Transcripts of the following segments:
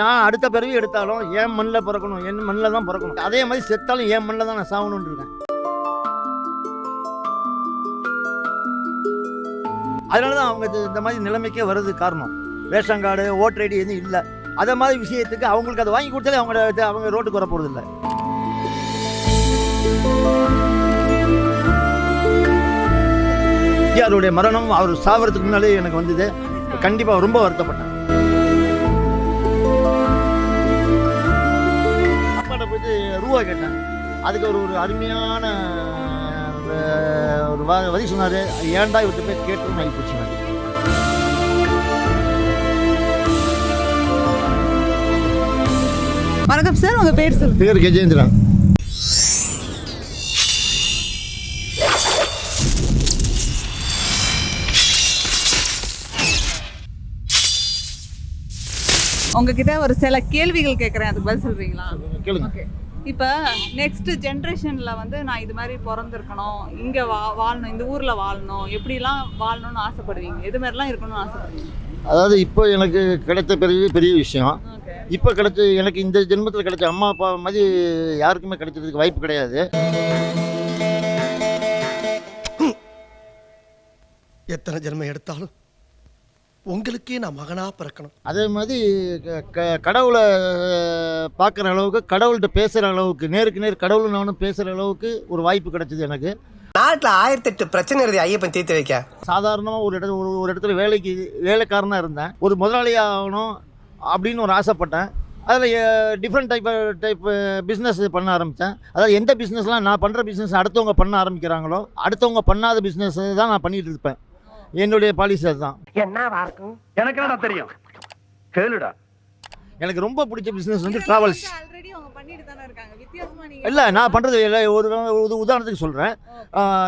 நான் அடுத்த பிறவி எடுத்தாலும் என் மண்ணில் பிறக்கணும் என் மண்ணில் தான் பிறக்கணும். அதே மாதிரி செத்தாலும் என் மண்ணில் தான் நான் சாகணும்னு இருக்கேன். அதனால தான் அவங்க இந்த மாதிரி நிலைமைக்கே வருது காரணம். ரேஷன் கார்டு ஓட்டர் ஐடி எதுவும் இல்லை. அதை மாதிரி விஷயத்துக்கு அவங்களுக்கு அதை வாங்கி கொடுத்தாலே அவங்க அவங்க ரோட்டுக்கு வர போகிறது இல்லை. அவருடைய மரணம் அவர் சாவறதுக்கு முன்னாலே எனக்கு வந்தது. கண்டிப்பாக ரொம்ப வருத்தப்பட்டேன். ரூபா கேட்டேன் அதுக்கு ஒரு ஒரு அருமையான ஒரு வ- வரி சொன்னார். ஏன்டா இவர்கிட்ட போய் கேட்டுன்னு ஆகி போச்சு. வணக்கம் சார் உங்க பேர் சொல்லுங்க. பேர் கஜேந்திரன் உங்ககிட்ட ஒரு சில கேள்விகள் கேட்குறேன் அதுக்கு பதில் சொல்றீங்களா? கேளுங்க. ஓகே இப்போ நெக்ஸ்ட் ஜென்ரேஷன்ல வந்து நான் இது மாதிரி பிறந்திருக்கணும். இங்க வா வாழணும் இந்த ஊர்ல வாழணும். எப்படிலாம் வாழணும்னு ஆசைப்படுவீங்க? எது மாதிரிலாம் இருக்கணும்னு ஆசைப்படுவீங்க? அதாவது இப்போ எனக்கு கிடைத்த பெரிய பெரிய விஷயம். இப்போ கிடைச்ச எனக்கு இந்த ஜென்மத்தில் கிடைச்ச அம்மா அப்பா மாதிரி யாருக்குமே கிடைச்சதுக்கு வாய்ப்பு கிடையாது. எத்தனை ஜென்மம் எடுத்தாலும் உங்களுக்கே நான் மகனா பிறக்கணும். அதே மாதிரி க- க- கடவுளை பார்க்குற அளவுக்கு கடவுள்கிட்ட பேசுகிற அளவுக்கு நேருக்கு நேர் கடவுள் நானும் பேசுகிற அளவுக்கு ஒரு வாய்ப்பு கிடைச்சது எனக்கு. நாட்டுல ஆயிரத்தி எட்டு பிரச்சனை இருக்கு ஐயப்பன் தீர்த்து வைக்க. சாதாரணமாக ஒரு இடத்துல ஒரு ஒரு இடத்துல வேலைக்கு வேலைக்காரனாக இருந்தேன். ஒரு முதலாளி ஆகணும் அப்படின்னு ஒரு ஆசைப்பட்டேன். அதில் டிஃப்ரெண்ட் டைப் டைப் பிஸ்னஸ் பண்ண ஆரம்பித்தேன் அதாவது எந்த பிஸ்னஸ்லாம் நான் பண்ணுற பிஸ்னஸ் அடுத்தவங்க பண்ண ஆரம்பிக்கிறாங்களோ அடுத்தவங்க பண்ணாத பிஸ்னஸ் தான் நான் பண்ணிகிட்டு இருப்பேன். என்னுடைய பாலிசி அதுதான். எனக்கு என்னடா தெரியும்? கேளுடா. எனக்கு ரொம்ப பிடிச்ச பிஸ்னஸ் வந்து ட்ராவல்ஸ் ஆல்ரெடி அவங்க பண்ணிட்டு தானே இருக்காங்க. வித்தியாசமா நீங்க இல்லை நான் பண்ணுறது இல்லை ஒரு ஒரு உதாரணத்துக்கு சொல்கிறேன்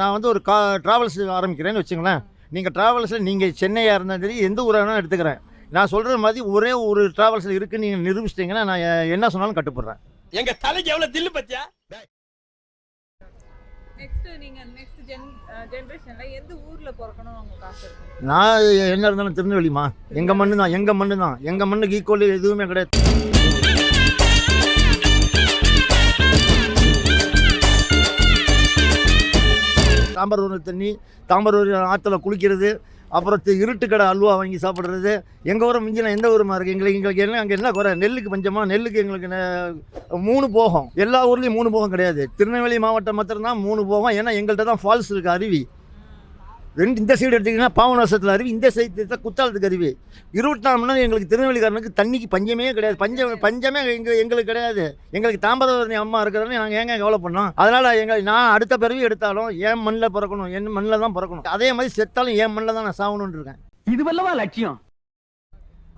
நான் வந்து ஒரு கா ட்ராவல்ஸ் ஆரம்பிக்கிறேன்னு வச்சுங்களேன் நீங்கள் ட்ராவல்ஸில் நீங்கள் சென்னையாக இருந்தாலும் சரி எந்த ஊராக வேணாலும் எடுத்துக்கிறேன். நான் சொல்கிற மாதிரி ஒரே ஒரு ட்ராவல்ஸில் இருக்குன்னு நீங்கள் நிரூபிச்சிட்டிங்கன்னா நான் என்ன சொன்னாலும் கட்டுப்படுறேன். எங்க தலைக்கு எவ்வளவு தில்லு பத்தியா? நெக்ஸ்ட் நீங்க நெக்ஸ்ட் ஜென் எந்த ஊர்ல உங்களுக்கு ஆசை இருக்கு? நான் என்ன இருந்தாலும் திருநெல்வேலிமா எங்கள் மண்ணு தான் எங்கள் மண்ணு தான். எங்கள் மண்ணுக்கு ஈக்குவல் எதுவுமே கிடையாது. தாம்பரூர் தண்ணி தாம்பரூர் ஆற்றுல குளிக்கிறது அப்புறம் இருட்டு கடை அல்வா வாங்கி சாப்பிட்றது. எங்கள் ஊரை மிஞ்சின எந்த ஊருமா இருக்குது எங்களுக்கு எங்களுக்கு என்ன அங்கே என்ன குறை? நெல்லுக்கு பஞ்சமாக நெல்லுக்கு எங்களுக்கு மூணு போகம். எல்லா ஊர்லேயும் மூணு போகம் கிடையாது. திருநெல்வேலி மாவட்டம் மாத்திரம்தான் மூணு போகம். ஏன்னா எங்கள்கிட்ட தான் ஃபால்ஸ் இருக்குது அருவி. ரெண்டு இந்த சைடு எடுத்திங்கன்னா பாவநாசத்தில் அருவி இந்த சைடு தான் குத்தாலத்துக்கு அருவி. இருபத்தி நாலு மணி நேரம் எங்களுக்கு திருநெல்வேலிக்காரனுக்கு தண்ணிக்கு பஞ்சமே கிடையாது. பஞ்சம் பஞ்சமே எங்க எங்களுக்கு கிடையாது. எங்களுக்கு தாம்பரவரணி அம்மா இருக்கிறதால நாங்கள் ஏங்க கவலை பண்ணோம்? அதனால் எங்கள் நான் அடுத்த பிறவி எடுத்தாலும் என் மண்ணில் பிறக்கணும். என் மண்ணில் தான் பிறக்கணும். அதே மாதிரி செத்தாலும் என் மண்ணில் தான் நான் சாகணும்னு இருக்கேன். இதுவல்லவா லட்சியம்?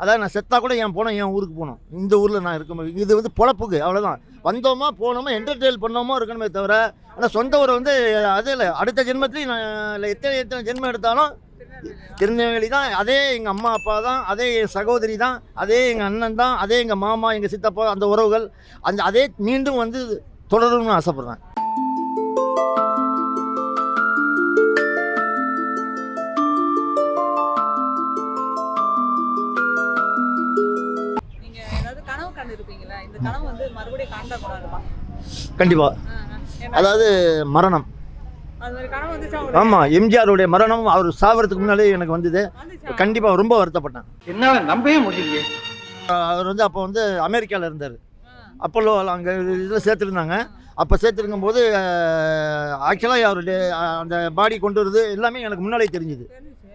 அதாவது நான் செத்தா கூட என் போனோம் என் ஊருக்கு போகணும் இந்த ஊரில் நான் இருக்க முடியும் இது வந்து பொழப்புக்கு அவ்வளோதான் வந்தோமா போனோமா என்டர்டெயின் பண்ணோமோ இருக்கணுமே தவிர ஆனால் சொந்த ஊரை வந்து அதே இல்லை அடுத்த ஜென்மத்துலேயும் நான் இல்லை எத்தனை எத்தனை ஜென்மம் எடுத்தாலும் திருநெல்வேலி தான் அதே எங்கள் அம்மா அப்பா தான் அதே என் சகோதரி தான் அதே எங்கள் அண்ணன் தான் அதே எங்கள் மாமா எங்கள் சித்தப்பா அந்த உறவுகள் அந்த அதே மீண்டும் வந்து தொடரணும்னு ஆசைப்பட்றேன். இருப்பீங்களா இந்த கனவு வந்து மறுபடியும் காண்டக்கூடாதுப்பா கண்டிப்பாக அதாவது மரணம்? ஆமாம் எம்ஜிஆருடைய மரணம் அவர் சாவறதுக்கு முன்னாலே எனக்கு வந்தது? கண்டிப்பாக ரொம்ப வருத்தப்பட்டேன் என்னால நம்பவே முடியலையே. அவர் வந்து அப்போ வந்து அமெரிக்காவில் இருந்தார். ஆ. அப்போலோ அங்கே இதில் சேர்த்துருந்தாங்க. அப்போ சேர்த்துருக்கும் போது ஆக்சுவலாக அவருடைய அந்த பாடி கொண்டு வருது எல்லாமே எனக்கு முன்னாலே தெரிஞ்சுது.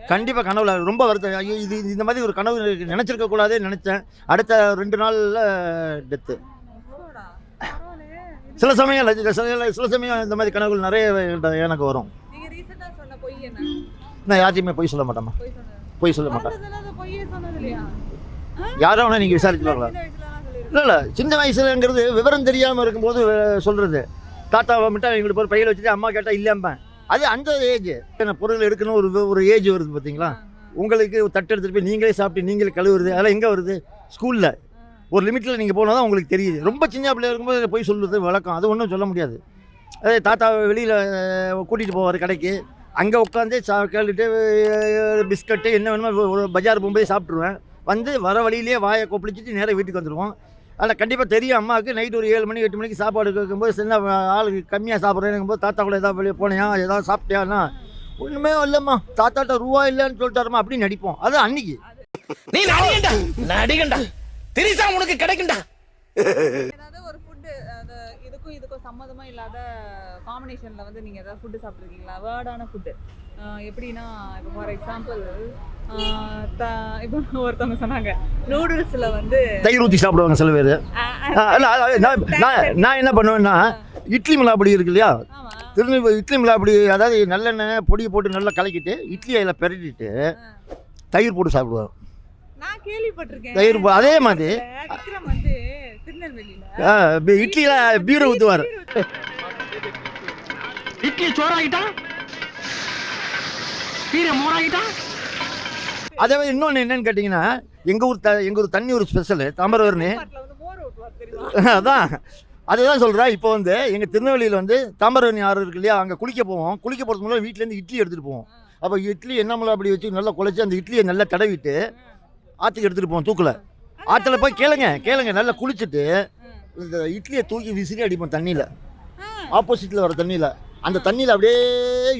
கண்டிப்பாக கனவுல ரொம்ப வருத்தம் ஐயோ இது இந்த மாதிரி ஒரு கனவு நினச்சிருக்க கூடாதே நினச்சேன். அடுத்த ரெண்டு நாளில் டெத்து சில சமயம் சில சமயம் இந்த மாதிரி கனவுகள் நிறைய எனக்கு வரும்? நான் யார்ட்டையுமே பொய் சொல்ல மாட்டேம்மா. பொய் சொல்ல மாட்டேன். பிறந்ததுல அந்த பொய்யே சொன்னது இல்லையா? யாரோ வேணா நீங்கள் விசாரிச்சுக்கலாங்களா. இல்லை இல்லை சின்ன வயசுலங்கிறது விவரம் தெரியாமல் இருக்கும்போது அஹ், சொல்றது. தாத்தாவை மட்டும் எங்களுக்கு ஒரு பையில வச்சுட்டு அம்மா கேட்டால் இல்லைம்பேன் அது அந்த ஏஜ் பொருள் எடுக்கணும் ஒரு ஒரு ஏஜ் வருது பார்த்தீங்களா உங்களுக்கு தட்டு எடுத்துகிட்டு போய் நீங்களே சாப்பிட்டு நீங்களே கழுவுறது அதெல்லாம் எங்கே வருது? ஸ்கூலில் ஒரு லிமிட்டில் நீங்கள் போனால் தான் உங்களுக்கு தெரியுது. ரொம்ப சின்ன பிள்ளையா இருக்கும்போது போய் சொல்லுறது வழக்கம். அது ஒன்றும் சொல்ல முடியாது. அதே தாத்தாவை வெளியில் கூட்டிகிட்டு போவார் கடைக்கு. அங்கே உட்காந்து சா கேட்டுட்டு பிஸ்கட்டு என்ன வேணுமோ ஒரு பஜார் போகும்போது சாப்பிட்ருவேன் வந்து வர வழியிலேயே வாயை கொப்பளிச்சிட்டு நேராக வீட்டுக்கு வந்துடுவோம் அதில் கண்டிப்பாக தெரியும். அம்மாவுக்கு நைட் ஒரு ஏழு மணி எட்டு மணிக்கு சாப்பாடு கேட்கும்போது சின்ன ஆளுக்கு கம்மியாக சாப்பிட்றேன் போது தாத்தா கூட ஏதாவது வெளியே போனியா ஏதாவது சாப்பிட்டியான்னா ஒன்றுமே இல்லைம்மா. தாத்தாட்ட ரூபா இல்லைன்னு சொல்லிட்டாருமா அப்படின்னு நடிப்போம். அது அன்னைக்கு. நீ நடிகண்டா? நடிகண்டா? திரிசா உனக்கு ஃபுட்டு அது இதுக்கும் இதுக்கும் சம்மந்தமா இல்லாத காம்பினேஷன்ல வந்து நீங்க ஏதாவது ஃபுட்டு சாப்பிட்ருக்கீங்களா வேர்டான ஃபுட்டு எப்படின்னா இப்போ ஃபார் எக்ஸாம்பிள் இப்போ ஒருத்தவங்க சொன்னாங்க நூடுல்ஸ்ல வந்து தயிர் ஊற்றி சாப்பிடுவாங்க சில பேர். நான் நான் நான் என்ன பண்ணுவேன்னா இட்லி மிளாப்பொடி இருக்கு இல்லையா? ஆமா. திருநெல்வேலி இட்லி மிளாப்பொடி அதாவது நல்லெண்ணெய் பொடியை போட்டு நல்லா கலக்கிட்டு இட்லி அதில் பெரட்டிட்டு தயிர் போட்டு சாப்பிடுவோம் நான் கேள்விப்பட்டிருக்கேன். தயிர் அதே மாதிரி. இட்லியில பீரை ஊற்றுவார் இட்லி சோறாகிட்டா? கீரை மோராகிட்டா? அதே மாதிரி இன்னொன்று என்னன்னு கேட்டிங்கன்னா எங்கள் ஊர் த எங்கள் ஊர் தண்ணி ஒரு ஸ்பெஷலு தெரியுமா? அதான். அதுதான் சொல்கிறேன் இப்போ வந்து எங்கள் திருநெல்வேலியில் வந்து தாமிரவரணி ஆறு இருக்கு இல்லையா அங்கே குளிக்க போவோம். குளிக்க போகிறதுக்கு முன்னாடி வீட்டிலேருந்து இட்லி எடுத்துகிட்டு போவோம். அப்போ இட்லி என்ன அப்படி வச்சு நல்லா குழச்சி அந்த இட்லியை நல்லா தடவிட்டு ஆற்றுக்கு எடுத்துகிட்டு போவோம் தூக்கில். ஆற்றுல போய் கேளுங்க கேளுங்க நல்லா குளிச்சுட்டு இந்த இட்லியை தூக்கி விசிறி அடிப்போம் தண்ணியில். ஆப்போசிட்டில் வர தண்ணியில். அந்த தண்ணியில் அப்படியே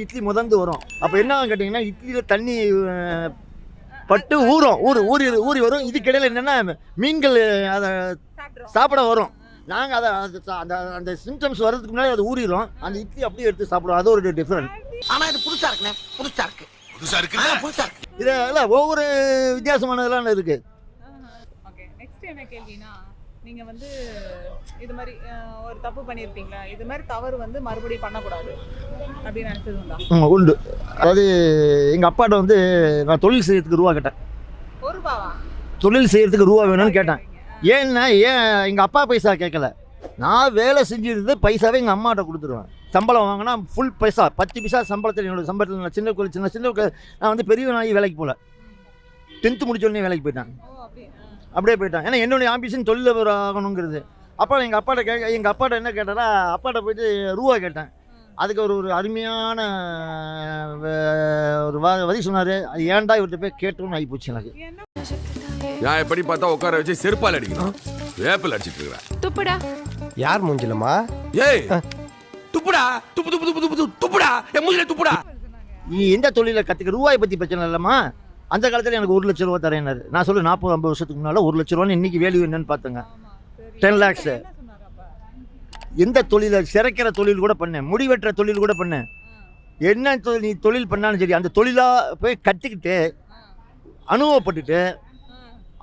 இட்லி முதந்து வரும். அப்போ என்ன கேட்டிங்கன்னா இட்லியில் தண்ணி பட்டு ஊறும். ஊறு ஊறி ஊறி வரும். இதுக்கிடையில் என்னென்னா மீன்கள் அதை சாப்பிட்றோம் சாப்பிட வரும். நாங்கள் அதை அந்த அந்த சிம்டம்ஸ் வர்றதுக்கு முன்னாடி அது ஊறிடும் அந்த இட்லி அப்படியே எடுத்து சாப்பிடுவோம். அது ஒரு டிஃப்ரெண்ட் ஆனா இது புதுசா இருக்குண்ணே. புதுசா இருக்கு. புதுசா இருக்கு புதுசா இருக்கு. இது இல்லை ஒவ்வொரு வித்தியாசமானதெல்லாம் இருக்குது என்ன கேள்வினா நீங்க வந்து இது மாதிரி ஒரு தப்பு பண்ணியிருப்பீங்களா இது மாதிரி தவறு வந்து மறுபடியும் பண்ணக்கூடாது அப்படின்னு நினைச்சது உண்டா? அதாவது எங்கள் அப்பாட்ட வந்து நான் தொழில் செய்யறதுக்கு ரூபா கேட்டேன். ஒரு ரூபாவா? தொழில் செய்யறதுக்கு ரூபா வேணும்னு கேட்டேன். ஏன்னா ஏன் எங்கள் அப்பா பைசா கேட்கல? நான் வேலை செஞ்சிருந்து பைசாவே எங்கள் அம்மாட்ட கொடுத்துருவேன். சம்பளம் வாங்கினா ஃபுல் பைசா. பத்து பைசா சம்பளத்தில் என்னோட சம்பளத்தில் நான் சின்ன சின்ன சின்ன நான் வந்து பெரியவனாகி வேலைக்கு போகல டென்த்து முடிச்ச உடனே வேலைக்கு போயிட்டேன். அப்படியே போயிட்டேன் ஏன்னா என்னுடைய ஆம்பிஷன் தொழில் ஆகணுங்கிறது அப்போ எங்கள் அப்பாட்ட கேட்க எங்கள் அப்பாட்ட என்ன கேட்டேன்னா அப்பாட்ட போயிட்டு ரூபா கேட்டேன். அதுக்கு ஒரு ஒரு அருமையான ஒரு வ- வரி சொன்னார். அது ஏன்டா இவர்கிட்ட போய் கேட்டோன்னு ஆகி போச்சு எனக்கு. நான் எப்படி பார்த்தா உட்கார வச்சு செருப்பால் அடிக்கணும். வேப்பில் அடிச்சிட்டு இருக்கிறேன். துப்புடா. யார் மூஞ்சிலமா ஏய் துப்புடா. துப்பு துப்பு துப்பு துப்பு துப்பு, துப்புடா. என் மூஞ்சில துப்புடா. நீ எந்த தொழிலை கற்றுக்க ரூபாய் பற்றி பிரச்சனை இல்லைம்மா. அந்த காலத்தில் எனக்கு ஒரு லட்ச ரூபா தரேன்னாரு. நான் சொல்லு நாற்பது ஐம்பது வருஷத்துக்கு முன்னால் ஒரு லட்ச ரூபான்னு இன்னைக்கு வேல்யூ என்னன்னு பார்த்துங்க டென் லேக்ஸு எந்த தொழிலை சிறைக்கிற தொழில் கூட பண்ணேன் முடி வெட்டுற தொழில் கூட பண்ணேன் என்ன தொழில் நீ தொழில் பண்ணாலும் சரி அந்த தொழிலாக போய் கற்றுக்கிட்டு அனுபவப்பட்டுட்டு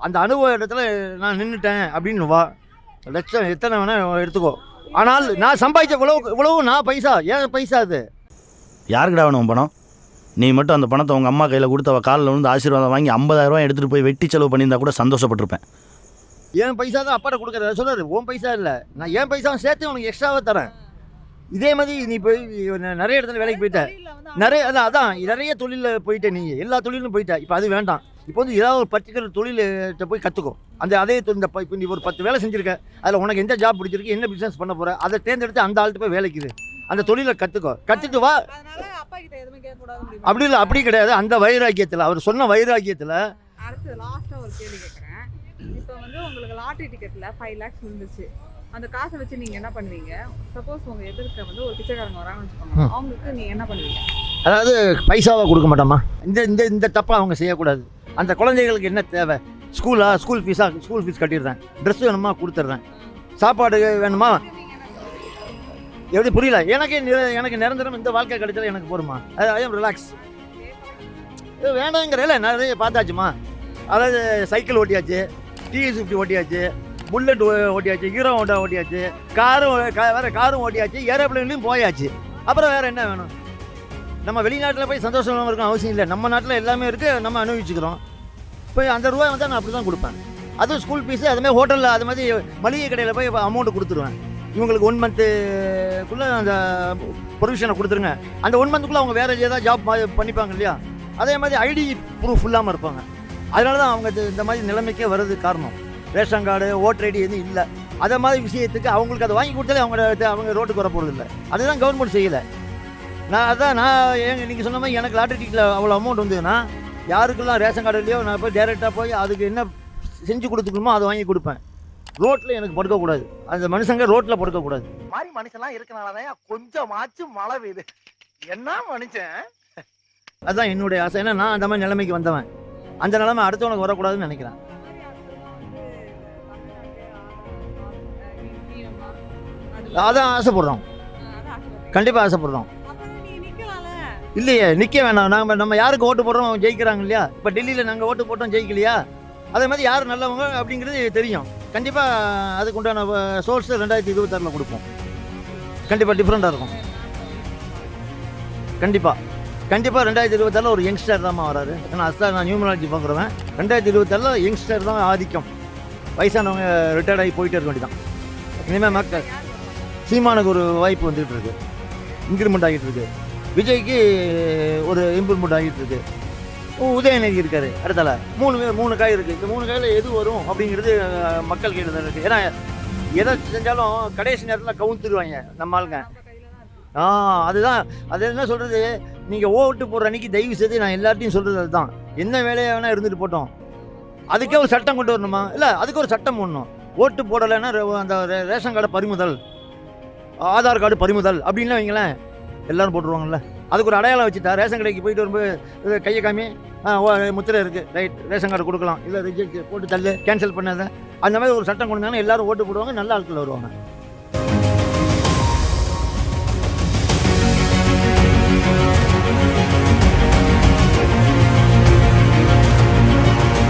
அந்த அனுபவ இடத்துல நான் நின்றுட்டேன் அப்படின்னு வா லட்சம் எத்தனை வேணால் எடுத்துக்கோ. ஆனால் நான் சம்பாதிச்ச இவ்வளோ இவ்வளவு நான் பைசா ஏன் பைசா அது? யாருக்குடா வேணும் பணம்? நீ மட்டும் அந்த பணத்தை உங்கள் அம்மா கையில் கொடுத்து அவள் காலில் வந்து ஆசீர்வாதம் வாங்கி 50000 எடுத்துகிட்டு போய் வெட்டி செலவு பண்ணியிருந்தா கூட சந்தோஷப்பட்டிருப்பேன். என் பைசா தான் அப்பாட்ட கொடுக்குறத சொல்லாரு உன் பைசா இல்லை. நான் என் பைசாவும் சேர்த்து உனக்கு எக்ஸ்ட்ராவாக தரேன். இதே மாதிரி நீ போய் நிறைய இடத்துல வேலைக்கு போயிட்ட. நிறைய அதான் அதான். நிறைய தொழிலில் போயிட்ட நீ. எல்லா தொழிலும் போயிட்ட. இப்போ அது வேண்டாம். இப்போ வந்து ஏதாவது ஒரு பர்டிகுலர் தொழில்கிட்ட போய் கற்றுக்கோ அந்த அதே தொழில் இந்த இப்போ நீ ஒரு பத்து வேலை செஞ்சிருக்க. அதில் உனக்கு எந்த ஜாப் பிடிச்சிருக்கு என்ன பிஸ்னஸ் பண்ண போகிற அதை தேர்ந்தெடுத்து அந்த ஆள்கிட்ட போய் வேலைக்குது அந்த தொழிலை கற்றுக்கோ கற்றுட்டு வா? அப்படி இல்லை அப்படி கிடையாது. அந்த வைராக்கியத்தில் அவர் சொன்ன வைராக்கியத்தில். அடுத்து லாஸ்டா ஒரு கேள்வி கேட்குறேன் இப்போ வந்து உங்களுக்கு லாட்டரி டிக்கெட்ல ஃபைவ் லேக்ஸ் விழுந்துச்சு. அந்த காசை வச்சு நீங்க என்ன பண்ணுவீங்க? சப்போஸ் உங்க எதிர்க்க வந்து ஒரு பிச்சைக்காரங்க வராங்கன்னு வச்சுக்கோங்க அவங்களுக்கு நீங்க என்ன பண்ணுவீங்க? அதாவது பைசாவை கொடுக்க மாட்டோமா? இந்த இந்த இந்த தப்பை அவங்க செய்யக்கூடாது. அந்த குழந்தைகளுக்கு என்ன தேவை? ஸ்கூலா ஸ்கூல் ஃபீஸா ஸ்கூல் ஃபீஸ் கட்டிடுறேன். ட்ரெஸ் வேணுமா? கொடுத்துட்றேன். சாப்பாடு வேணுமா? எப்படி புரியல? எனக்கு எனக்கு நிரந்தரம் இந்த வாழ்க்கை கிடைச்சது எனக்கு போருமா? அதாவது எம் ரிலாக்ஸ் வேண்டாங்கிறல நிறைய பார்த்தாச்சுமா? அதாவது சைக்கிள் ஓட்டியாச்சு டிவி ஃபிஃப்டி ஓட்டியாச்சு புல்லட் ஓட்டியாச்சு ஹீரோ ஹோண்டா ஓட்டியாச்சு காரும் கா- காரும் ஓட்டியாச்சு ஏரோப்ளைன்லையும் போயாச்சு. அப்புறம் வேறு என்ன வேணும்? நம்ம வெளிநாட்டில் போய் சந்தோஷமாக இருக்கணும் அவசியம் இல்லை. நம்ம நாட்டில் எல்லாமே இருக்குது நம்ம அனுபவிச்சுக்கிறோம். போய் அந்த ரூபாய் வந்து நான் அப்படி தான் கொடுப்பேன். அதுவும் ஸ்கூல் ஃபீஸு அதுமாதிரி ஹோட்டலில் அது மாதிரி மளிகை கடையில் போய் அமௌண்ட்டு கொடுத்துருவேன். இவங்களுக்கு ஒன் மந்த்து மந்த்துக்குள்ளே அந்த ப்ரொவிஷனை கொடுத்துருங்க. அந்த ஒன் மந்த்துக்குள்ளே அவங்க வேறு ஏதாவது ஜாப் பண்ணிப்பாங்க இல்லையா? அதே மாதிரி ஐடி ப்ரூஃப் இல்லாமல் இருப்பாங்க. அதனால தான் அவங்க இந்த மாதிரி நிலைமைக்கே வர்றது காரணம். ரேஷன் கார்டு ஓட்டர் ஐடி எதுவும் இல்லை. அதே மாதிரி விஷயத்துக்கு அவங்களுக்கு அதை வாங்கி கொடுத்தாலே அவங்க அவங்க ரோட்டுக்கு வர போகிறது இல்லை அதுதான் கவர்மெண்ட் செய்யலை. நான் அதான் நான் ஏங்க நீங்கள் சொன்ன மாதிரி எனக்கு லாட்டரி டிக்கெட்டில் அவ்வளோ அமௌண்ட் வந்ததுன்னா யாருக்கெல்லாம் ரேஷன் கார்டு இல்லையோ நான் போய் டேரெக்டாக போய் அதுக்கு என்ன செஞ்சு கொடுத்துக்கணுமோ அதை வாங்கி கொடுப்பேன். ரோட்டில் எனக்கு படுக்கக்கூடாது. அந்த மனுஷங்க ரோட்டில் படுக்கக்கூடாது. மாதிரி மனுஷன்லாம் இருக்கனாலதான் கொஞ்சமாச்சும் மழை பெய்யுது. என்ன மனுஷன்? அதுதான் என்னுடைய ஆசை. ஏன்னா நான் அந்த மாதிரி நிலைமைக்கு வந்தவன். அந்த நிலைமை அடுத்தவனுக்கு வரக்கூடாதுன்னு நினைக்கிறேன். அதான் ஆசைப்படுறோம். கண்டிப்பாக ஆசைப்படுறோம். இல்லையே நிற்க வேணாம். நாம நம்ம யாருக்கு ஓட்டு போடுறோம் ஜெயிக்கிறாங்க இல்லையா? இப்போ டெல்லியில் நாங்கள் ஓட்டு போட்டோம் ஜெயிக்கலையா? அதே மாதிரி யார் நல்லவங்க அப்படிங்கிறது தெரியும். கண்டிப்பாக அதுக்கு உண்டான சோர்ஸ் ரெண்டாயிரத்தி இருபத்தாறில் கொடுப்போம். கண்டிப்பாக டிஃப்ரெண்ட்டாக இருக்கும். கண்டிப்பாக கண்டிப்பாக ரெண்டாயிரத்தி இருபத்தாறில் ஒரு யங்ஸ்டர் தான் வராரு. ஏன்னா அஸ்தா நான் நியூமராலஜி பார்க்குறவன். ரெண்டாயிரத்தி இருபத்தாறில் யங்ஸ்டர் தான் ஆதிக்கம். வயசானவங்க ரிட்டையர்ட் ஆகி போயிட்டே இருக்க வேண்டியதான் இனிமேல் மக்கள் சீமானுக்கு ஒரு வாய்ப்பு வந்துகிட்டு இருக்கு. இன்க்ரிமெண்ட் ஆகிட்டு இருக்கு. விஜய்க்கு ஒரு இம்ப்ரூவ்மெண்ட் ஆகிட்டு இருக்கு. உதயநிதி இருக்காரு அடுத்தால மூணு மூணு காய் இருக்கு. இந்த மூணு காயில் எது வரும் அப்படிங்கிறது மக்கள் கேட்டு தான் இருக்கு. ஏன்னா எதை செஞ்சாலும் கடைசி நேரத்தில் கவுந்துருவாங்க நம்ம ஆளுங்க. ஆ அதுதான். அது என்ன சொல்றது? நீங்க ஓட்டு போடுற அன்னைக்கு தயவு செய்து நான் எல்லார்ட்டையும் சொல்றது அதுதான். என்ன வேலையாக வேணா இருந்துட்டு போட்டோம். அதுக்கே ஒரு சட்டம் கொண்டு வரணுமா? இல்ல அதுக்கு ஒரு சட்டம் போடணும். ஓட்டு போடலைன்னா அந்த ரே- ரேஷன் கார்டு பறிமுதல் ஆதார் கார்டு பறிமுதல் அப்படின்லாம் வைங்களேன் எல்லாரும் போட்டுருவாங்கல்ல. அதுக்கு ஒரு அடையாளம் வச்சுட்டா ரேஷன் கடைக்கு போயிட்டு வரும்போது கையை காமி முத்திரை இருக்குது ரைட் ரேஷன் கார்டு கொடுக்கலாம். இல்லை ரிஜெக்ட் போட்டு தள்ளு கேன்சல் பண்ணாத. அந்த மாதிரி ஒரு சட்டம் கொண்டு எல்லாரும் ஓட்டு போடுவாங்க நல்ல ஆட்கள் வருவாங்க.